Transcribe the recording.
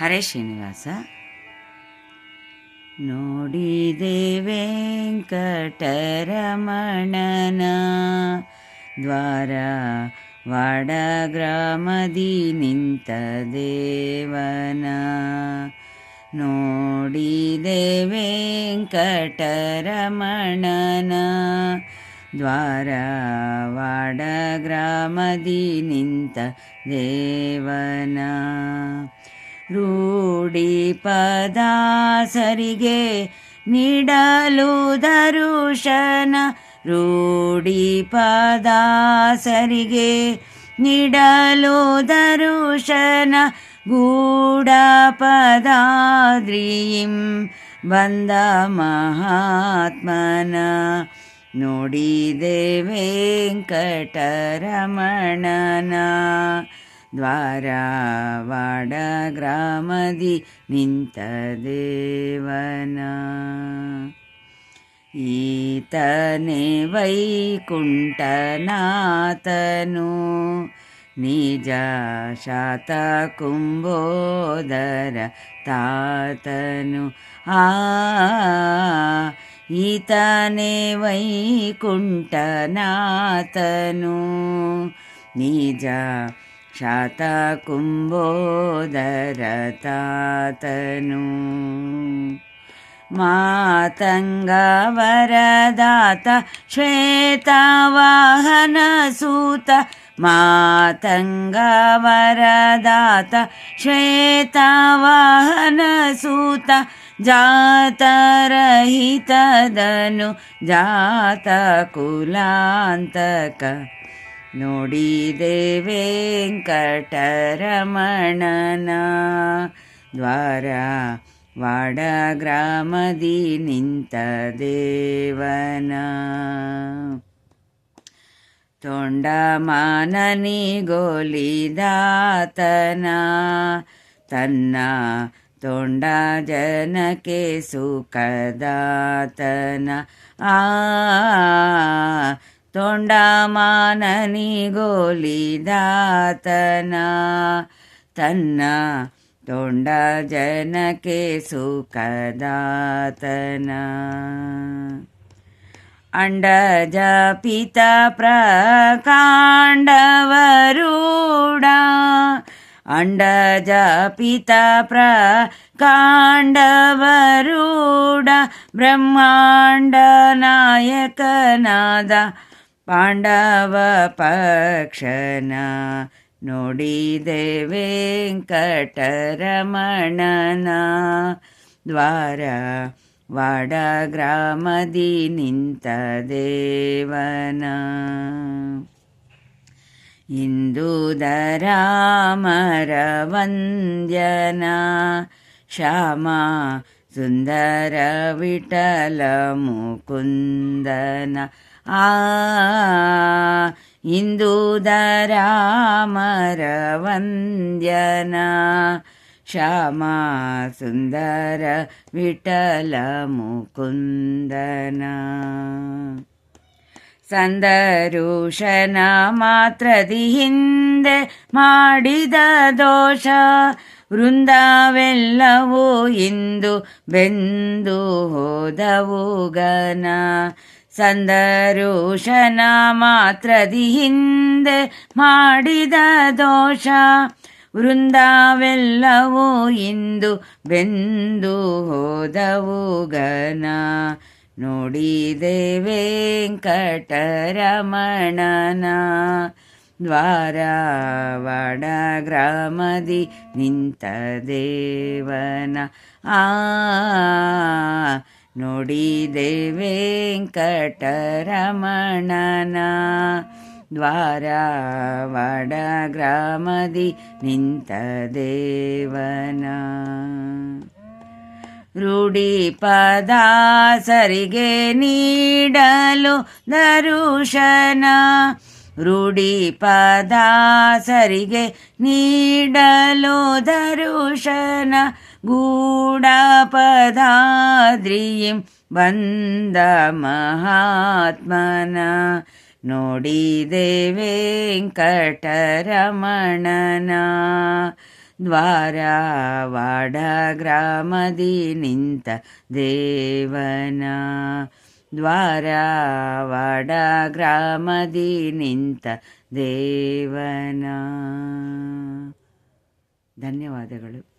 ಹರೇ ಶ್ರೀನಿವಾಸ ನೋಡಿದೆ ವೆಂಕಟರಮಣನ ದ್ವಾರ, ವಾಡ ಗ್ರಾಮದಿ ನಿಂತ ದೇವನ. ನೋಡಿದೆ ವೆಂಕಟರಮಣನ ದ್ವಾರ, ವಾಡ ಗ್ರಾಮದಿ ನಿಂತ ದೇವನ. ರೂಢಿ ಪದಾಸರಿಗೆ ನೀಡಲು ದರುಶನ ರೂಢಿ ಪದಾಸರಿಗೆ ನೀಡಲು ದರುಶನ ಗೂಢ ಪದಾದ್ರಿಯಿಂ ಬಂದ ಮಹಾತ್ಮನ. ನೋಡಿದೆ ವೆಂಕಟರಮಣನ. ದ್ವಾರ ವಾಡ ಗ್ರಾಮದಿ ನಿಂತ ದೇವನ ಈತನೆ ವೈಕುಂಠನಾಥನು, ನಿಜ ಶಾತ ಕುಂಬೋದರ ತಾತನು. ಆ, ಈತನೆ ವೈಕುಂಠನಾಥನು, ನಿಜ शात मातङ्गवरदात श्वेतावाहनसूत। मातङ्गवरदात श्वेतावाहनसूत। जातरहितदनु जातकुलान्तक। ನೋಡಿದೆ ವೆಂಕಟರಮಣನ ದ್ವಾರ, ವಾಡ ಗ್ರಾಮದಿ ನಿಂತ ದೇವನ. ತೊಂಡ ಮಾನನಿ ಗೋಲಿದಾತನ, ತನ್ನ ತೊಂಡ ಜನಕ್ಕೆ ಸುಖದಾತನ. ಆ तोण्डमाननि गोलिदातन तन्न तोण्डजन केसु कदा अण्डज पिता प्र काण्डवरुड अण्ड पित प्रकाण्डवरूढ ब्रह्माण्डनायकनद ನಾಯಕನಾದ ಪಾಂಡವ ಪಕ್ಷನ ನೋಡಿದೆ ವೆಂಕಟರಮಣನ ದ್ವಾರ ವಾಡ ಗ್ರಾಮದಿ ನಿಂತ ದೇವನ ಇಂದುದರಾಮರ ವಂದ್ಯನ ಶ್ಯಾಮ ಸುಂದರ ವಿಠಲ ಮುಕುಂದನ ವಂದ್ಯನ ಶ್ಯಾಮ ಸುಂದರ ವಿಠಲ ಮುಕುಂದನ. ಸಂದರುಷನ ಮಾತ್ರದಿ ಹಿಂದೆ ಮಾಡಿದ ದೋಷ, ವೃಂದಾವೆಲ್ಲವೂ ಇಂದು ಬೆಂದು ಹೋದವು ಗನ ಸಂದರುಷನ ಮಾತ್ರದಿ ಹಿಂದೆ ಮಾಡಿದ ದೋಷ. ವೃಂದಾವೆಲ್ಲವೂ ಇಂದು ಬೆಂದು ಹೋದವು ಗನ ನೋಡಿದೆ ವೆಂಕಟರಮಣನ. ದ್ವಾರ ವಾಡ ಗ್ರಾಮದಿ ನಿಂತ ದೇವನ. ಆ ನೋಡಿದೆ ವೆಂಕಟರಮಣನ ದ್ವಾರ ವಡ ಗ್ರಾಮದಿ ನಿಂತ ದೇವನ. ರೂಢಿ ಪದಾಸರಿಗೆ ನೀಡಲು ದರುಶನ. ರೂಢಿ ಪದಾಸರಿಗೆ ನೀಡಲು ದರುಶನ. ಗೂಢ ಪದಾದ್ರಿಯಿಂ ಬಂದ ಮಹಾತ್ಮನ ನೋಡಿದೆ ವೆಂಕಟರಮಣನ. ದ್ವಾರವಾಡ ಗ್ರಾಮದಿ ನಿಂತ ದೇವನ. ದ್ವಾರವಾಡ ಗ್ರಾಮದಿ ನಿಂತ ದೇವನ. ಧನ್ಯವಾದಗಳು.